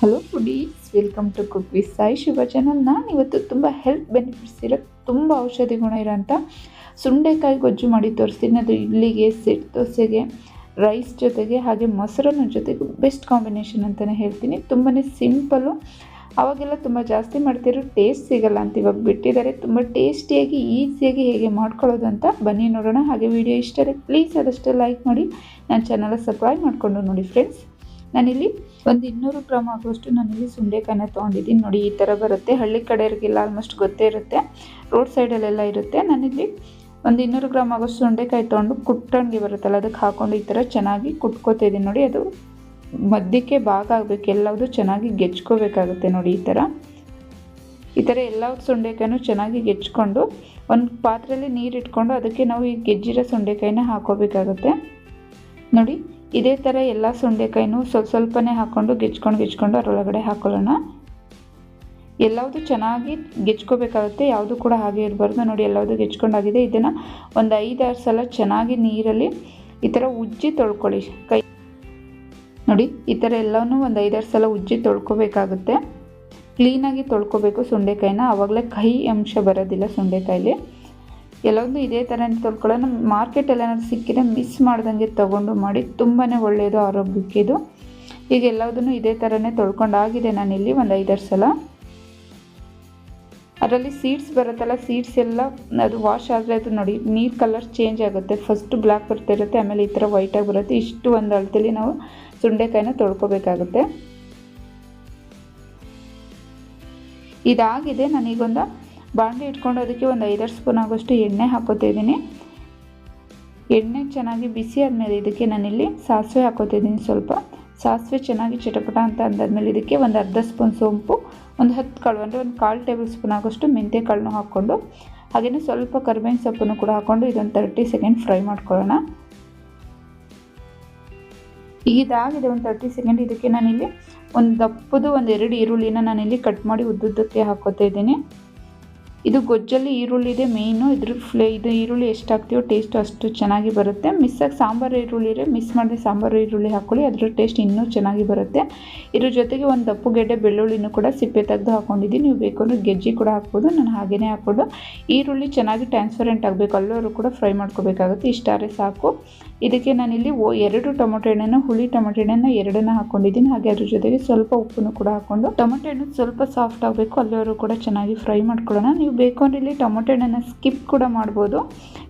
Hello foodies welcome to cook with Sai Shubha channel ನಾನು ಇವತ್ತು ತುಂಬ ಹೆಲ್ತ್ ಬೆನಿಫಿಟ್ಸ್ ಇರೋ ತುಂಬ ಔಷಧಿ ಗುಣ ಇರೋಂಥ ಸುಂಡೆಕಾಯಿ ಗೊಜ್ಜು ಮಾಡಿ ತೋರಿಸ್ತೀನಿ. ಅದು ಇಡ್ಲಿಗೆ, ಸೆಟ್ ದೋಸೆಗೆ ರೈಸ್ ಜೊತೆಗೆ ಹಾಗೆ ಮೊಸರನ್ನ ಜೊತೆಗೆ ಬೆಸ್ಟ್ ಕಾಂಬಿನೇಷನ್ ಅಂತಲೇ ಹೇಳ್ತೀನಿ. ತುಂಬಾ ಸಿಂಪಲ್ಲು ಅವಾಗೆಲ್ಲ ತುಂಬ ಜಾಸ್ತಿ ಮಾಡ್ತಿರೋ ಟೇಸ್ಟ್ ಸಿಗಲ್ಲ ಅಂತ ಇವಾಗ ಬಿಟ್ಟಿದ್ದಾರೆ. ತುಂಬ ಟೇಸ್ಟಿಯಾಗಿ ಈಸಿಯಾಗಿ ಹೇಗೆ ಮಾಡ್ಕೊಳ್ಳೋದು ಅಂತ ಬನ್ನಿ ನೋಡೋಣ. ಹಾಗೆ ವಿಡಿಯೋ ಇಷ್ಟ ಪ್ಲೀಸ್ ಆದಷ್ಟು ಲೈಕ್ ಮಾಡಿ. ನನ್ನ ಚಾನಲ್ ಸಬ್ಸ್ಕ್ರೈಬ್ ಮಾಡಿಕೊಂಡು ನೋಡಿ ಫ್ರೆಂಡ್ಸ್ ನಾನಿಲ್ಲಿ ಒಂದು ಇನ್ನೂರು ಗ್ರಾಮ್ ಆಗುವಷ್ಟು ನಾನಿಲ್ಲಿ ಸುಂಡೆಕಾಯಿನ ತೊಗೊಂಡಿದ್ದೀನಿ. ನೋಡಿ, ಈ ಥರ ಬರುತ್ತೆ. ಹಳ್ಳಿ ಕಡೆಯವ್ರಿಗೆಲ್ಲ ಆಲ್ಮೋಸ್ಟ್ ಗೊತ್ತೇ ಇರುತ್ತೆ. ರೋಡ್ ಸೈಡಲ್ಲೆಲ್ಲ ಇರುತ್ತೆ. ನಾನಿಲ್ಲಿ ಒಂದು ಇನ್ನೂರು ಗ್ರಾಮ್ ಆಗೋಷ್ಟು ಸುಂಡೆಕಾಯಿ ತೊಗೊಂಡು ಕುಟ್ಟಣಿಗೆ ಬರುತ್ತಲ್ಲ, ಅದಕ್ಕೆ ಹಾಕೊಂಡು ಈ ಥರ ಚೆನ್ನಾಗಿ ಕುಟ್ಕೋತಿದ್ದೀನಿ ನೋಡಿ, ಅದು ಮಧ್ಯಕ್ಕೆ ಭಾಗ ಆಗಬೇಕು. ಎಲ್ಲವುದು ಚೆನ್ನಾಗಿ ಗೆಚ್ಕೋಬೇಕಾಗುತ್ತೆ ನೋಡಿ, ಈ ಥರ. ಈ ಥರ ಎಲ್ಲ ಸುಂಡೆಕಾಯಿನೂ ಚೆನ್ನಾಗಿ ಗೆಚ್ಕೊಂಡು ಒಂದು ಪಾತ್ರೆಯಲ್ಲಿ ನೀರು ಇಟ್ಕೊಂಡು ಅದಕ್ಕೆ ನಾವು ಈ ಗೆಜ್ಜಿರೋ ಸೊಂಡೆಕಾಯಿನ ಹಾಕೋಬೇಕಾಗುತ್ತೆ. ನೋಡಿ ಇದೇ ಥರ ಎಲ್ಲ ಸುಂಡೆಕಾಯಿನೂ ಸ್ವಲ್ಪ ಸ್ವಲ್ಪನೇ ಹಾಕ್ಕೊಂಡು ಗೆಜ್ಕೊಂಡು ಗೆಜ್ಕೊಂಡು ಅದರೊಳಗಡೆ ಹಾಕೊಳ್ಳೋಣ. ಎಲ್ಲವೂ ಚೆನ್ನಾಗಿ ಗೆಜ್ಕೋಬೇಕಾಗುತ್ತೆ, ಯಾವುದು ಕೂಡ ಹಾಗೆ ಇರಬಾರ್ದು. ನೋಡಿ ಎಲ್ಲವೂ ಗೆಜ್ಕೊಂಡಾಗಿದೆ. ಇದನ್ನು ಒಂದು ಐದಾರು ಸಲ ಚೆನ್ನಾಗಿ ನೀರಲ್ಲಿ ಈ ಥರ ಉಜ್ಜಿ ತೊಳ್ಕೊಳ್ಳಿ. ಕೈ ನೋಡಿ, ಈ ಥರ ಎಲ್ಲವೂ ಒಂದು ಐದಾರು ಸಲ ಉಜ್ಜಿ ತೊಳ್ಕೊಬೇಕಾಗುತ್ತೆ. ಕ್ಲೀನಾಗಿ ತೊಳ್ಕೊಬೇಕು ಸೊಂಡೆಕಾಯಿನ. ಆವಾಗಲೇ ಕೈ ಅಂಶ ಬರೋದಿಲ್ಲ ಸುಂಡೆಕಾಯಲ್ಲಿ ಎಲ್ಲೊಂದು ಇದೇ ಥರ ತೊಳ್ಕೊಳ್ಳೋಣ ಮಾರ್ಕೆಟಲ್ಲಿ ಏನಾದ್ರು ಸಿಕ್ಕಿದ್ರೆ ಮಿಸ್ ಮಾಡ್ದಂಗೆ ತೊಗೊಂಡು ಮಾಡಿ ತುಂಬಾ ಒಳ್ಳೆಯದು ಆರೋಗ್ಯಕ್ಕೆ ಇದು. ಈಗ ಎಲ್ಲದನ್ನು ಇದೇ ಥರನೇ ತೊಳ್ಕೊಂಡಾಗಿದೆ ನಾನಿಲ್ಲಿ ಒಂದು ಐದಾರು ಸಲ. ಅದರಲ್ಲಿ ಸೀಡ್ಸ್ ಬರುತ್ತಲ್ಲ ಸೀಡ್ಸ್ ಎಲ್ಲ ಅದು ವಾಶ್ ಆದರೆ ಅದು ನೋಡಿ, ನೀರು ಕಲರ್ ಚೇಂಜ್ ಆಗುತ್ತೆ. ಫಸ್ಟ್ ಬ್ಲ್ಯಾಕ್ ಬರ್ತಿರುತ್ತೆ ಆಮೇಲೆ ಈ ಥರ ವೈಟಾಗಿ ಬರುತ್ತೆ. ಇಷ್ಟು ಒಂದು ಅಳತೆಯಲ್ಲಿ ನಾವು ಸುಂಡೆಕಾಯಿನ ತೊಳ್ಕೊಬೇಕಾಗುತ್ತೆ. ಇದಾಗಿದೆ ನಾನೀಗೊಂದು ಬಾಣಲೆ ಇಟ್ಕೊಂಡು ಅದಕ್ಕೆ ಒಂದು ಐದಾರು ಸ್ಪೂನ್ ಆಗೋಷ್ಟು ಎಣ್ಣೆ ಹಾಕೋತಿದ್ದೀನಿ ಎಣ್ಣೆ ಚೆನ್ನಾಗಿ ಬಿಸಿ ಆದಮೇಲೆ ಇದಕ್ಕೆ ನಾನಿಲ್ಲಿ ಸಾಸಿವೆ ಹಾಕೋತಿದ್ದೀನಿ ಸ್ವಲ್ಪ. ಸಾಸಿವೆ ಚೆನ್ನಾಗಿ ಚಿಟಪಟ ಅಂತ ಅಂದಾದ್ಮೇಲೆ ಇದಕ್ಕೆ ಒಂದು ಅರ್ಧ ಸ್ಪೂನ್ ಸೋಂಪು, ಒಂದು ಹತ್ತು ಕಾಳು, ಅಂದರೆ ಒಂದು ಕಾಲು ಟೇಬಲ್ ಸ್ಪೂನ್ ಆಗೋಷ್ಟು ಮೆಂತ್ಯ ಕಾಳನ್ನು ಹಾಕ್ಕೊಂಡು ಹಾಗೆಯೇ ಸ್ವಲ್ಪ ಕರ್ಬೇವಿನ ಸೊಪ್ಪನ್ನು ಕೂಡ ಹಾಕ್ಕೊಂಡು ಇದೊಂದು ತರ್ಟಿ ಸೆಕೆಂಡ್ ಫ್ರೈ ಮಾಡ್ಕೊಳ್ಳೋಣ. ಇದಾಗಿದೆ ಒಂದು ತರ್ಟಿ ಸೆಕೆಂಡ್. ಇದಕ್ಕೆ ನಾನಿಲ್ಲಿ ಒಂದು ದಪ್ಪದು ಒಂದು ಎರಡು ಈರುಳ್ಳಿನ ನಾನಿಲ್ಲಿ ಕಟ್ ಮಾಡಿ ಉದ್ದುದ್ದಕ್ಕೆ ಹಾಕೋತಾ ಇದ್ದೀನಿ ಇದು ಗೊಜ್ಜಲ್ಲಿ ಈರುಳ್ಳಿ ಇದೆ ಮೇಯ್ನು ಇದ್ರ ಫ್ಲೇ ಇದು ಈರುಳ್ಳಿ ಎಷ್ಟು ಹಾಕ್ತೀವೋ ಟೇಸ್ಟ್ ಅಷ್ಟು ಚೆನ್ನಾಗಿ ಬರುತ್ತೆ. ಮಿಸ್ಸಾಗಿ ಸಾಂಬಾರು ಈರುಳ್ಳಿ ಇದ್ರೆ ಮಿಸ್ ಮಾಡಿದೆ ಸಾಂಬಾರು ಈರುಳ್ಳಿ ಹಾಕ್ಕೊಳ್ಳಿ ಅದ್ರ ಟೇಸ್ಟ್ ಇನ್ನೂ ಚೆನ್ನಾಗಿ ಬರುತ್ತೆ. ಇದ್ರ ಜೊತೆಗೆ ಒಂದು ದಪ್ಪು ಗೆಡ್ಡೆ ಬೆಳ್ಳುಳ್ಳಿನೂ ಕೂಡ ಸಿಪ್ಪೆ ತೆಗೆದು ಹಾಕ್ಕೊಂಡಿದ್ದೀನಿ ನೀವು ಬೇಕು ಅಂದರೆ ಗೆಜ್ಜಿ ಕೂಡ ಹಾಕ್ಬೋದು. ನಾನು ಹಾಗೇ ಹಾಕ್ಬೋದು. ಈರುಳ್ಳಿ ಚೆನ್ನಾಗಿ ಟ್ರಾನ್ಸ್ಪರೆಂಟ್ ಆಗಬೇಕು. ಅಲ್ಲವರು ಕೂಡ ಫ್ರೈ ಮಾಡ್ಕೋಬೇಕಾಗುತ್ತೆ. ಇಷ್ಟಾರೆ ಸಾಕು. ಇದಕ್ಕೆ ನಾನಿಲ್ಲಿ ಓ ಎರಡು ಟೊಮೊಟೊ ಹಣ್ಣನ್ನು ಹುಳಿ ಟೊಮೊಟೊ ಹಣ್ಣನ್ನು ಎರಡನ್ನ ಹಾಕೊಂಡಿದ್ದೀನಿ. ಹಾಗೆ ಅದ್ರ ಜೊತೆಗೆ ಸ್ವಲ್ಪ ಉಪ್ಪನ್ನು ಕೂಡ ಹಾಕೊಂಡು ಟೊಮೊಟೊ ಹಣ್ಣು ಸ್ವಲ್ಪ ಸಾಫ್ಟ್ ಆಗಬೇಕು. ಅಲ್ಲಿವರೆಗೂ ಕೂಡ ಚೆನ್ನಾಗಿ ಫ್ರೈ ಮಾಡ್ಕೊಳ್ಳೋಣ. ನೀವು ಬೇಕು ಅಂದರೆ ಇಲ್ಲಿ ಟೊಮೊಟೊ ಹಣ್ಣನ್ನು ಸ್ಕಿಪ್ ಕೂಡ ಮಾಡ್ಬೋದು.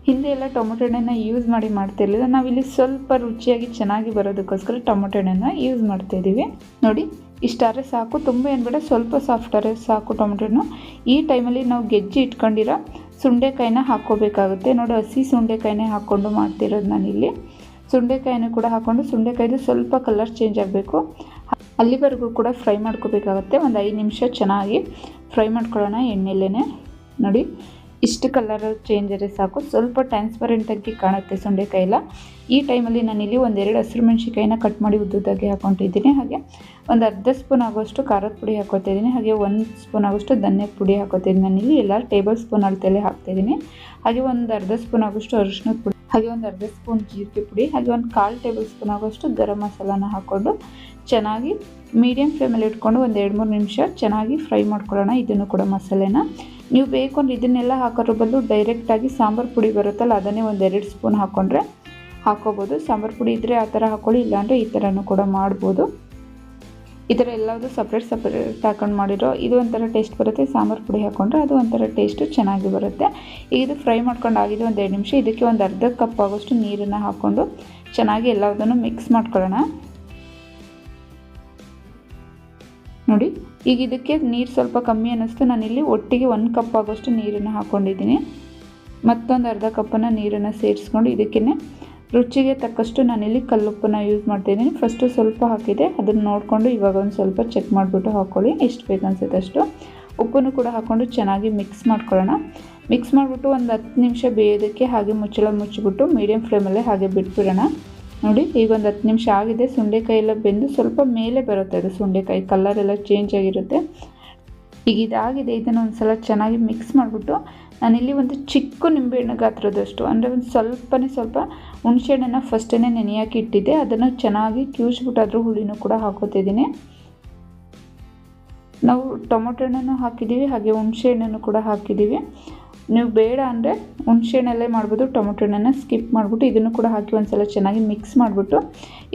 ಹಿಂದೆ ಎಲ್ಲ ಟೊಮೊಟೊ ಹಣ್ಣನ್ನು ಯೂಸ್ ಮಾಡಿ ಮಾಡ್ತಿರ್ಲಿಲ್ಲ ನಾವಿಲ್ಲಿ ಸ್ವಲ್ಪ ರುಚಿಯಾಗಿ ಚೆನ್ನಾಗಿ ಬರೋದಕ್ಕೋಸ್ಕರ ಟೊಮೊಟೊ ಹಣ್ಣನ್ನು ಯೂಸ್ ಮಾಡ್ತಾಯಿದ್ದೀವಿ ನೋಡಿ ಇಷ್ಟಾದ್ರೆ ಸಾಕು. ತುಂಬ ಏನು ಬೇಡ, ಸ್ವಲ್ಪ ಸಾಫ್ಟಾರೆ ಸಾಕು ಟೊಮೊಟೊ ಹಣ್ಣು ಈ ಟೈಮಲ್ಲಿ ನಾವು ಗೆಜ್ಜೆ ಇಟ್ಕೊಂಡಿರೋ ಸುಂಡೆಕಾಯಿನ ಹಾಕ್ಕೋಬೇಕಾಗುತ್ತೆ. ನೋಡಿ, ಹಸಿ ಸುಂಡೆಕಾಯಿನೇ ಹಾಕ್ಕೊಂಡು ಮಾಡ್ತಿರೋದು ನಾನಿಲ್ಲಿ. ಸುಂಡೆಕಾಯಿನ ಕೂಡ ಹಾಕ್ಕೊಂಡು ಸುಂಡೆಕಾಯಿದು ಸ್ವಲ್ಪ ಕಲರ್ ಚೇಂಜ್ ಆಗಬೇಕು. ಅಲ್ಲಿವರೆಗೂ ಕೂಡ ಫ್ರೈ ಮಾಡ್ಕೋಬೇಕಾಗುತ್ತೆ. ಒಂದು ಐದು ನಿಮಿಷ ಚೆನ್ನಾಗಿ ಫ್ರೈ ಮಾಡ್ಕೊಳ್ಳೋಣ ಎಣ್ಣೆಲೇ ನೋಡಿ ಇಷ್ಟು ಕಲರ್ ಚೇಂಜ್ ಆದರೆ ಸಾಕು. ಸ್ವಲ್ಪ ಟ್ರಾನ್ಸ್ಪರೆಂಟಾಗಿ ಕಾಣುತ್ತೆ ಸುಂಡೆಕಾಯಿ ಎಲ್ಲ ಈ ಟೈಮಲ್ಲಿ ನಾನಿಲ್ಲಿ ಒಂದೆರಡು ಹಸಿರು ಮೆಣಸಿಕಾಯಿನ ಕಟ್ ಮಾಡಿ ಉದ್ದುದಾಗಿ ಹಾಕ್ಕೊಂಡಿದ್ದೀನಿ ಹಾಗೆ ಒಂದು ಅರ್ಧ ಸ್ಪೂನ್ ಆಗೋಷ್ಟು ಖಾರದ ಪುಡಿ ಹಾಕೋತಿದ್ದೀನಿ ಹಾಗೆ ಒಂದು ಸ್ಪೂನ್ ಆಗೋಷ್ಟು ಧನ್ಯ ಪುಡಿ ಹಾಕೋತಿದ್ದೀನಿ ನಾನಿಲ್ಲಿ ಎಲ್ಲ ಟೇಬಲ್ ಸ್ಪೂನ್ ಅಳತೆಯಲ್ಲೇ ಹಾಕ್ತಿದ್ದೀನಿ ಹಾಗೆ ಒಂದು ಅರ್ಧ ಸ್ಪೂನ್ ಆಗೋಷ್ಟು ಅರಿಶಿನದ ಪುಡಿ, ಹಾಗೆ ಒಂದು ಅರ್ಧ ಸ್ಪೂನ್ ಜೀರಿಗೆ ಪುಡಿ, ಹಾಗೆ ಒಂದು ಕಾಲು ಟೇಬಲ್ ಸ್ಪೂನ್ ಆಗೋಷ್ಟು ಗರಂ ಮಸಾಲಾನ ಹಾಕ್ಕೊಂಡು ಚೆನ್ನಾಗಿ ಮೀಡಿಯಮ್ ಫ್ಲೇಮಲ್ಲಿ ಇಟ್ಕೊಂಡು ಒಂದು ಎರಡು ಮೂರು ನಿಮಿಷ ಚೆನ್ನಾಗಿ ಫ್ರೈ ಮಾಡ್ಕೊಳ್ಳೋಣ. ಇದನ್ನು ಕೂಡ ಮಸಾಲೆನ ನೀವು ಬೇಕು ಅಂದರೆ ಇದನ್ನೆಲ್ಲ ಹಾಕೋದ್ರ ಬದಲು ಡೈರೆಕ್ಟಾಗಿ ಸಾಂಬಾರು ಪುಡಿ ಬರುತ್ತಲ್ಲ, ಅದನ್ನೇ ಒಂದು ಎರಡು ಸ್ಪೂನ್ ಹಾಕ್ಕೊಂಡ್ರೆ ಹಾಕೋಬೋದು. ಸಾಂಬಾರು ಪುಡಿ ಇದ್ದರೆ ಆ ಥರ ಹಾಕ್ಕೊಳ್ಳಿ ಇಲ್ಲಾಂದರೆ ಈ ಥರನೂ ಕೂಡ ಮಾಡ್ಬೋದು. ಈ ಥರ ಎಲ್ಲದೂ ಸಪ್ರೇಟ್ ಸಪ್ರೇಟ್ ಹಾಕೊಂಡು ಮಾಡಿರೋ, ಇದು ಒಂಥರ ಟೇಸ್ಟ್ ಬರುತ್ತೆ. ಸಾಂಬಾರು ಪುಡಿ ಹಾಕ್ಕೊಂಡ್ರೆ ಅದು ಒಂಥರ ಟೇಸ್ಟು ಚೆನ್ನಾಗಿ ಬರುತ್ತೆ. ಇದು ಫ್ರೈ ಮಾಡ್ಕೊಂಡು ಆಗಿದೆ ಒಂದು ಎರಡು ನಿಮಿಷ, ಇದಕ್ಕೆ ಒಂದು ಅರ್ಧ ಕಪ್ ಆಗೋಷ್ಟು ನೀರನ್ನು ಹಾಕ್ಕೊಂಡು ಚೆನ್ನಾಗಿ ಎಲ್ಲದನ್ನು ಮಿಕ್ಸ್ ಮಾಡ್ಕೊಳ್ಳೋಣ. ನೋಡಿ. ಈಗ ಇದಕ್ಕೆ ನೀರು ಸ್ವಲ್ಪ ಕಮ್ಮಿ ಅನ್ನಿಸ್ತು. ನಾನಿಲ್ಲಿ ಒಟ್ಟಿಗೆ ಒಂದು ಕಪ್ ಆಗೋಷ್ಟು ನೀರನ್ನು ಹಾಕ್ಕೊಂಡಿದ್ದೀನಿ ಮತ್ತೊಂದು ಅರ್ಧ ಕಪ್ಪನ್ನು ನೀರನ್ನು ಸೇರಿಸ್ಕೊಂಡು ಇದಕ್ಕೇ ರುಚಿಗೆ ತಕ್ಕಷ್ಟು ನಾನಿಲ್ಲಿ ಕಲ್ಲುಪ್ಪನ್ನು ಯೂಸ್ ಮಾಡ್ತಾಯಿದ್ದೀನಿ ಫಸ್ಟು ಸ್ವಲ್ಪ ಹಾಕಿದೆ. ಅದನ್ನು ನೋಡಿಕೊಂಡು ಇವಾಗ ಒಂದು ಸ್ವಲ್ಪ ಚೆಕ್ ಮಾಡಿಬಿಟ್ಟು ಹಾಕ್ಕೊಳ್ಳಿ ಎಷ್ಟು ಬೇಕನ್ಸುತ್ತಷ್ಟು ಉಪ್ಪನ್ನು ಕೂಡ ಹಾಕ್ಕೊಂಡು ಚೆನ್ನಾಗಿ ಮಿಕ್ಸ್ ಮಾಡ್ಕೊಳ್ಳೋಣ. ಮಿಕ್ಸ್ ಮಾಡಿಬಿಟ್ಟು ಒಂದು ಹತ್ತು ನಿಮಿಷ ಬೇಯೋದಕ್ಕೆ ಹಾಗೆ ಮುಚ್ಚಳ ಮುಚ್ಚಿಬಿಟ್ಟು ಮೀಡಿಯಮ್ ಫ್ಲೇಮಲ್ಲೇ ಹಾಗೆ ಬಿಟ್ಬಿಡೋಣ. ನೋಡಿ, ಈಗ ಒಂದು ಹತ್ತು ನಿಮಿಷ ಆಗಿದೆ. ಸುಂಡೆಕಾಯಿ ಎಲ್ಲ ಬೆಂದು ಸ್ವಲ್ಪ ಮೇಲೆ ಬರುತ್ತೆ ಅದು ಸುಂಡೆಕಾಯಿ. ಕಲರ್ ಎಲ್ಲ ಚೇಂಜ್ ಆಗಿರುತ್ತೆ. ಈಗ ಇದಾಗಿದೆ. ಇದನ್ನು ಒಂದು ಸಲ ಚೆನ್ನಾಗಿ ಮಿಕ್ಸ್ ಮಾಡಿಬಿಟ್ಟು ನಾನಿಲ್ಲಿ ಒಂದು ಚಿಕ್ಕ ನಿಂಬೆಹಣ್ಣು ಗಾತ್ರದಷ್ಟು, ಅಂದರೆ ಒಂದು ಸ್ವಲ್ಪನೇ ಸ್ವಲ್ಪ ಹುಣಸೆಹಣ್ಣನ್ನು ಫಸ್ಟೇ ನೆನೆಯಾಕಿ ಇಟ್ಟಿದ್ದೆ, ಅದನ್ನು ಚೆನ್ನಾಗಿ ಕ್ಯೂಸ್ಬಿಟ್ಟು ಅದ್ರ ಹುಳಿನೂ ಕೂಡ ಹಾಕೋತಿದ್ದೀನಿ ನಾವು ಟೊಮೊಟೊ ಹಣ್ಣನ್ನು ಹಾಕಿದ್ದೀವಿ, ಹಾಗೆ ಹುಣಸೆ ಹಣ್ಣನ್ನು ಕೂಡ ಹಾಕಿದ್ದೀವಿ. ನೀವು ಬೇಡ ಅಂದರೆ ಹುಣಸೆ ಹಣ್ಣಲ್ಲೇ ಮಾಡ್ಬೋದು, ಟೊಮೊಟೊ ಹಣ್ಣನ್ನು ಸ್ಕಿಪ್ ಮಾಡಿಬಿಟ್ಟು ಇದನ್ನು ಕೂಡ ಹಾಕಿ ಒಂದ್ಸಲ ಚೆನ್ನಾಗಿ ಮಿಕ್ಸ್ ಮಾಡಿಬಿಟ್ಟು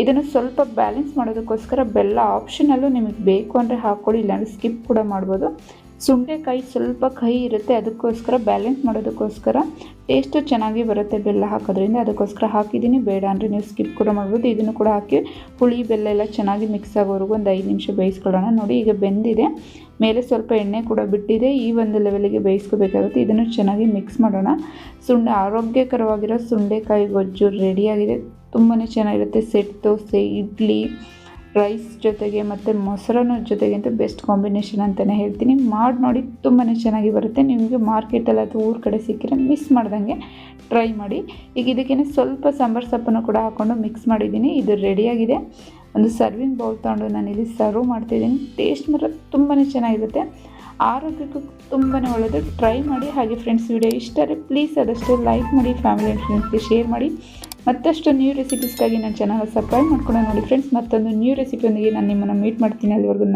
ಇದನ್ನು ಸ್ವಲ್ಪ ಬ್ಯಾಲೆನ್ಸ್ ಮಾಡೋದಕ್ಕೋಸ್ಕರ ಬೆಲ್ಲ ಆಪ್ಷನಲ್ಲೂ ನಿಮಗೆ ಬೇಕು ಅಂದರೆ ಹಾಕ್ಕೊಳ್ಳಿ ಇಲ್ಲಾಂದರೆ ಸ್ಕಿಪ್ ಕೂಡ ಮಾಡ್ಬೋದು. ಸುಂಡೆಕಾಯಿ ಸ್ವಲ್ಪ ಕಹಿ ಇರುತ್ತೆ, ಅದಕ್ಕೋಸ್ಕರ ಬ್ಯಾಲೆನ್ಸ್ ಮಾಡೋದಕ್ಕೋಸ್ಕರ ಟೇಸ್ಟು ಚೆನ್ನಾಗಿ ಬರುತ್ತೆ ಬೆಲ್ಲ ಹಾಕೋದ್ರಿಂದ. ಅದಕ್ಕೋಸ್ಕರ ಹಾಕಿದ್ದೀನಿ, ಬೇಡ ಅಂದರೆ ನೀವು ಸ್ಕಿಪ್ ಕೂಡ ಮಾಡ್ಬೋದು. ಇದನ್ನು ಕೂಡ ಹಾಕಿ ಹುಳಿ, ಬೆಲ್ಲ ಎಲ್ಲ ಚೆನ್ನಾಗಿ ಮಿಕ್ಸ್ ಆಗೋವರೆಗೂ ಒಂದು ಐದು ನಿಮಿಷ ಬೇಯಿಸ್ಕೊಳ್ಳೋಣ. ನೋಡಿ ಈಗ ಬೆಂದಿದೆ, ಮೇಲೆ ಸ್ವಲ್ಪ ಎಣ್ಣೆ ಕೂಡ ಬಿಟ್ಟಿದೆ. ಈ ಒಂದು ಲೆವೆಲಿಗೆ ಬೇಯಿಸ್ಕೋಬೇಕಾಗುತ್ತೆ. ಇದನ್ನು ಚೆನ್ನಾಗಿ ಮಿಕ್ಸ್ ಮಾಡೋಣ. ಸುಂಡೆ, ಆರೋಗ್ಯಕರವಾಗಿರೋ ಸುಂಡೆಕಾಯಿ ಗೊಜ್ಜು ರೆಡಿಯಾಗಿದೆ ತುಂಬಾ ಚೆನ್ನಾಗಿರುತ್ತೆ. ಸೆಟ್ ದೋಸೆ ಇಡ್ಲಿ ರೈಸ್ ಜೊತೆಗೆ ಮತ್ತು ಮೊಸರನ್ನ ಜೊತೆಗೆ ಅಂತ ಬೆಸ್ಟ್ ಕಾಂಬಿನೇಷನ್ ಅಂತಲೇ ಹೇಳ್ತೀನಿ. ಮಾಡಿ ನೋಡಿ ತುಂಬಾ ಚೆನ್ನಾಗಿ ಬರುತ್ತೆ. ನಿಮಗೆ ಮಾರ್ಕೆಟಲ್ಲಿ ಅಥವಾ ಊರ ಕಡೆ ಸಿಕ್ಕಿದ್ರೆ ಮಿಸ್ ಮಾಡ್ದಂಗೆ ಟ್ರೈ ಮಾಡಿ. ಈಗ ಇದಕ್ಕೇನೆ ಸ್ವಲ್ಪ ಸಾಂಬಾರು ಸೊಪ್ಪನ್ನು ಕೂಡ ಹಾಕ್ಕೊಂಡು ಮಿಕ್ಸ್ ಮಾಡಿದ್ದೀನಿ. ಇದು ರೆಡಿಯಾಗಿದೆ ಒಂದು ಸರ್ವಿಂಗ್ ಬೌಲ್ ತೊಗೊಂಡು ನಾನು ಇಲ್ಲಿ ಸರ್ವ್ ಮಾಡ್ತಿದ್ದೀನಿ. ಟೇಸ್ಟ್ ಮಾತ್ರ ತುಂಬಾ ಚೆನ್ನಾಗಿರುತ್ತೆ. ಆರೋಗ್ಯಕ್ಕೂ ತುಂಬಾ ಒಳ್ಳೆಯದು ಟ್ರೈ ಮಾಡಿ. ಹಾಗೆ ಫ್ರೆಂಡ್ಸ್ ವಿಡಿಯೋ ಇಷ್ಟ ಪ್ಲೀಸ್ ಅದಷ್ಟು ಲೈಕ್ ಮಾಡಿ ಫ್ಯಾಮಿಲಿ ಆ್ಯಂಡ್ ಫ್ರೆಂಡ್ಸ್ಗೆ ಶೇರ್ ಮಾಡಿ. ಮತ್ತಷ್ಟು ನ್ಯೂ ರೆಸಿಪೀಸ್ಗಾಗಿ ನನ್ನ ಚಾನಲ್ ಸಬ್ಸ್ಕ್ರೈಬ್ ಮಾಡ್ಕೊಂಡು ನೋಡಿ ಫ್ರೆಂಡ್ಸ್ ಮತ್ತೊಂದು ನ್ಯೂ ರೆಸಿಪಿಯೊಂದಿಗೆ ನಾನು ನಿಮ್ಮನ್ನು ಮೀಟ್ ಮಾಡ್ತೀನಿ. ಅಲ್ಲಿವರೆಗೂ